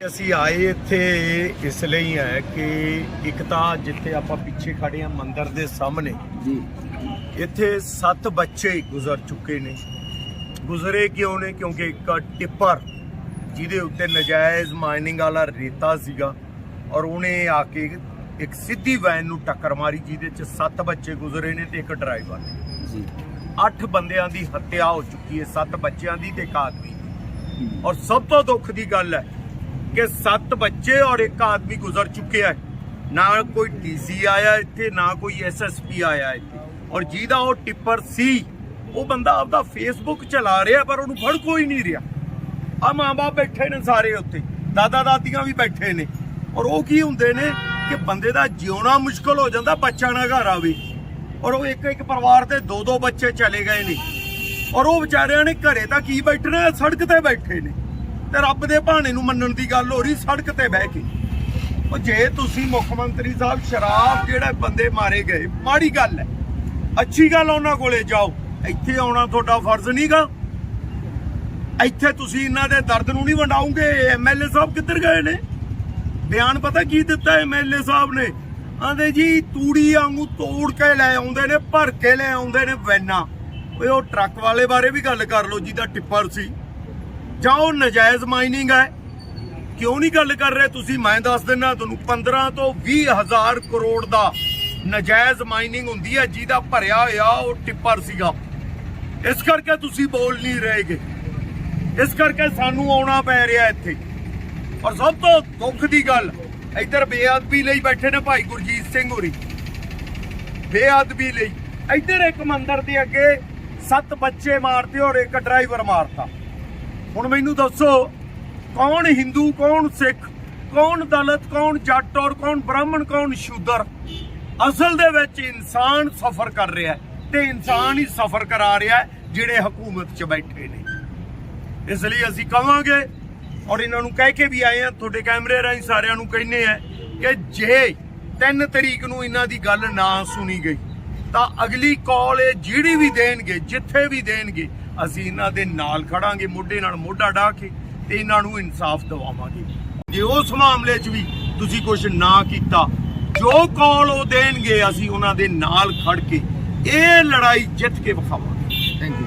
ਅਸੀਂ ਆਏ ਇੱਥੇ ਇਸ ਲਈ ਹੈ ਕਿ ਇੱਕ ਤਾਂ ਜਿੱਥੇ ਆਪਾਂ ਪਿੱਛੇ ਖੜੇ ਆ ਮੰਦਿਰ ਦੇ ਸਾਹਮਣੇ ਜੀ। ਇੱਥੇ 7 ਬੱਚੇ ਗੁਜ਼ਰ ਚੁੱਕੇ ਨੇ। ਗੁਜ਼ਰੇ ਕਿਉਂ ਨੇ? ਕਿਉਂਕਿ ਇੱਕ ਟਿੱਪਰ ਜਿਹਦੇ ਉੱਤੇ ਨਜਾਇਜ਼ ਮਾਈਨਿੰਗ ਵਾਲਾ ਰੇਤਾ ਸੀਗਾ ਔਰ ਉਹਨੇ ਆ ਕੇ ਇੱਕ ਸਿੱਧੀ ਵੈਨ ਨੂੰ ਟੱਕਰ ਮਾਰੀ ਜਿਹਦੇ ਚ 7 ਬੱਚੇ ਗੁਜ਼ਰੇ ਨੇ ਤੇ ਇੱਕ ਡਰਾਈਵਰ ਜੀ। 8 ਬੰਦਿਆਂ ਦੀ ਹੱਤਿਆ ਹੋ ਚੁੱਕੀ ਹੈ 7 ਬੱਚਿਆਂ ਦੀ ਤੇ ਇੱਕ ਆਦਮੀ ਔਰ ਸਭ ਤੋਂ ਦੁੱਖ ਦੀ ਗੱਲ ਹੈ ਕਿ 7 ਬੱਚੇ ਔਰ ਇੱਕ ਆਦਮੀ ਗੁਜ਼ਰ ਚੁੱਕੇ ਹੈ। ਨਾ ਕੋਈ ਡੀਸੀ ਆਇਆ ਇੱਥੇ, ਨਾ ਕੋਈ ਐਸਐਸਪੀ ਆਇਆ ਇੱਥੇ। ਔਰ ਜਿਹਦਾ ਉਹ ਟਿੱਪਰ ਸੀ, ਉਹ ਬੰਦਾ ਆਪਦਾ ਫੇਸਬੁੱਕ ਚਲਾ ਰਿਹਾ, ਪਰ ਉਹਨੂੰ ਫੜ ਕੋਈ ਨਹੀਂ ਰਿਹਾ। ਆ ਮਾਂ-ਬਾਪ ਬੈਠੇ ਨੇ ਸਾਰੇ ਉੱਥੇ। ਦਾਦਾ ਦਾਦੀਆਂ ਵੀ ਬੈਠੇ ਨੇ। ਔਰ ਉਹ ਕੀ ਹੁੰਦੇ ਨੇ ਕਿ ਬੰਦੇ ਦਾ ਜਿਉਣਾ ਮੁਸ਼ਕਲ ਹੋ ਜਾਂਦਾ, ਬੱਚਾ ਨਾ ਘਰ ਆਵੇ। ਔਰ ਉਹ ਇੱਕ ਇੱਕ ਪਰਿਵਾਰ ਦੇ ਦੋ ਦੋ ਬੱਚੇ ਚਲੇ ਗਏ ਨੇ। ਔਰ ਉਹ ਵਿਚਾਰਿਆਂ ਨੇ ਘਰੇ ਤਾਂ ਕੀ ਬੈਠਣਾ, ਸੜਕ ਤੇ ਬੈਠੇ ਨੇ। ਤੇ ਰੱਬ ਦੇ ਭਾਣੇ ਨੂੰ ਮੰਨਣ ਦੀ ਗੱਲ ਹੋ ਰਹੀ ਸੜਕ ਤੇ ਬਹਿ ਕੇ। ਉਹ ਜੇ ਤੁਸੀਂ ਮੁੱਖ ਮੰਤਰੀ ਸਾਹਿਬ ਸ਼ਰਾਬ ਜਿਹੜੇ ਬੰਦੇ ਮਾਰੇ ਗਏ, ਮਾੜੀ ਗੱਲ ਹੈ। ਅੱਛੀ ਗੱਲ ਉਹਨਾਂ ਕੋਲੇ ਜਾਓ। ਇੱਥੇ ਆਉਣਾ ਤੁਹਾਡਾ ਫਰਜ਼ ਨਹੀਂਗਾ। ਇੱਥੇ ਤੁਸੀਂ ਇਹਨਾਂ ਦੇ ਦਰਦ ਨੂੰ ਨਹੀਂ ਵੰਡਾਉਂਗੇ। ਐਮਐਲਏ ਸਾਹਿਬ ਕਿੱਧਰ ਗਏ ਨੇ? ਬਿਆਨ ਪਤਾ ਕੀ ਦਿੱਤਾ ਐਮਐਲਏ ਸਾਹਿਬ ਨੇ? ਆਂਦੇ ਜੀ, ਤੂੜੀ ਵਾਂਗੂ ਤੋੜ ਕੇ ਲੈ ਆਉਂਦੇ ਨੇ, ਭਰ ਕੇ ਲੈ ਆਉਂਦੇ ਨੇ ਵੈਨਾ। ਓਏ, ਉਹ ਟਰੱਕ ਵਾਲੇ ਬਾਰੇ ਵੀ ਗੱਲ ਕਰ ਲਓ, ਜਿਹਦਾ ਟਿੱਪਰ ਸੀ। ਜਾਂ ਉਹ ਨਜਾਇਜ਼ ਮਾਈਨਿੰਗ ਹੈ। ਕਿਉਂ ਨਹੀਂ ਗੱਲ ਕਰ ਰਹੇ ਤੁਸੀਂ? ਮੈਂ ਦੱਸ ਦਿੰਦਾ, ਤੁਹਾਨੂੰ 15 ਤੋਂ 20 ਹਜ਼ਾਰ ਕਰੋੜ ਦਾ ਨਜਾਇਜ਼ ਮਾਈਨਿੰਗ ਹੁੰਦੀ ਹੈ, ਜਿਹਦਾ ਭਰਿਆ ਹੋਇਆ ਉਹ ਟਿੱਪਰ ਸੀਗਾ। ਇਸ ਕਰਕੇ ਤੁਸੀਂ ਬੋਲ ਨਹੀਂ ਰਹੇਗੇ। ਇਸ ਕਰਕੇ ਸਾਨੂੰ ਆਉਣਾ ਪੈ ਰਿਹਾ ਇੱਥੇ। ਔਰ ਸਭ ਤੋਂ ਦੁੱਖ ਦੀ ਗੱਲ, ਇੱਧਰ ਬੇਅਦਬੀ ਲਈ ਬੈਠੇ ਨੇ ਭਾਈ ਗੁਰਜੀਤ ਸਿੰਘ ਹੋਰੀ। ਬੇਅਦਬੀ ਲਈ। ਇੱਧਰ ਇੱਕ ਮੰਦਰ ਦੇ ਅੱਗੇ ਸੱਤ ਬੱਚੇ ਮਾਰਤੇ ਔਰ ਇੱਕ ਡਰਾਈਵਰ ਮਾਰਤਾ। ਹੁਣ ਮੈਨੂੰ ਦੱਸੋ, ਕੌਣ ਹਿੰਦੂ, ਕੌਣ ਸਿੱਖ, ਕੌਣ ਦਲਿਤ, ਕੌਣ ਜੱਟ ਔਰ ਕੌਣ ਬ੍ਰਾਹਮਣ, ਕੌਣ ਸ਼ੂਦਰ? ਅਸਲ ਦੇ ਵਿੱਚ ਇਨਸਾਨ ਸਫਰ ਕਰ ਰਿਹਾ ਹੈ ਤੇ ਇਨਸਾਨ ਹੀ ਸਫਰ ਕਰਾ ਰਿਹਾ ਜਿਹੜੇ ਹਕੂਮਤ 'ਚ ਬੈਠੇ ਨੇ। ਇਸ ਲਈ ਅਸੀਂ ਕਹਾਂਗੇ ਔਰ ਇਹਨਾਂ ਨੂੰ ਕਹਿ ਕੇ ਵੀ ਆਏ ਆ ਤੁਹਾਡੇ ਕੈਮਰੇ ਰਾਹੀਂ ਸਾਰਿਆਂ ਨੂੰ ਕਹਿੰਨੇ ਆ ਕਿ ਜੇ 3 ਤਰੀਕ ਨੂੰ ਇਹਨਾਂ ਦੀ ਗੱਲ ਨਾ ਸੁਣੀ ਗਈ, ਤਾਂ ਅਗਲੀ ਕਾਲ ਇਹ ਜਿਹੜੀ ਵੀ ਦੇਣਗੇ, ਜਿੱਥੇ ਵੀ ਦੇਣਗੇ ਅਸੀਂ ਇਹਨਾਂ ਦੇ ਨਾਲ ਖੜਾਂਗੇ, ਮੋਢੇ ਨਾਲ ਮੋਢਾ ਢਾ ਕੇ ਤੇ ਇਹਨਾਂ ਨੂੰ ਇਨਸਾਫ ਦਿਵਾਵਾਂਗੇ। ਜੇ ਉਸ ਮਾਮਲੇ 'ਚ ਵੀ ਤੁਸੀਂ ਕੁਝ ਨਾ ਕੀਤਾ, ਜੋ ਕਾਲ ਉਹ ਦੇਣਗੇ, ਅਸੀਂ ਉਹਨਾਂ ਦੇ ਨਾਲ ਖੜ ਕੇ ਇਹ ਲੜਾਈ ਜਿੱਤ ਕੇ ਵਿਖਾਵਾਂਗੇ। Thank you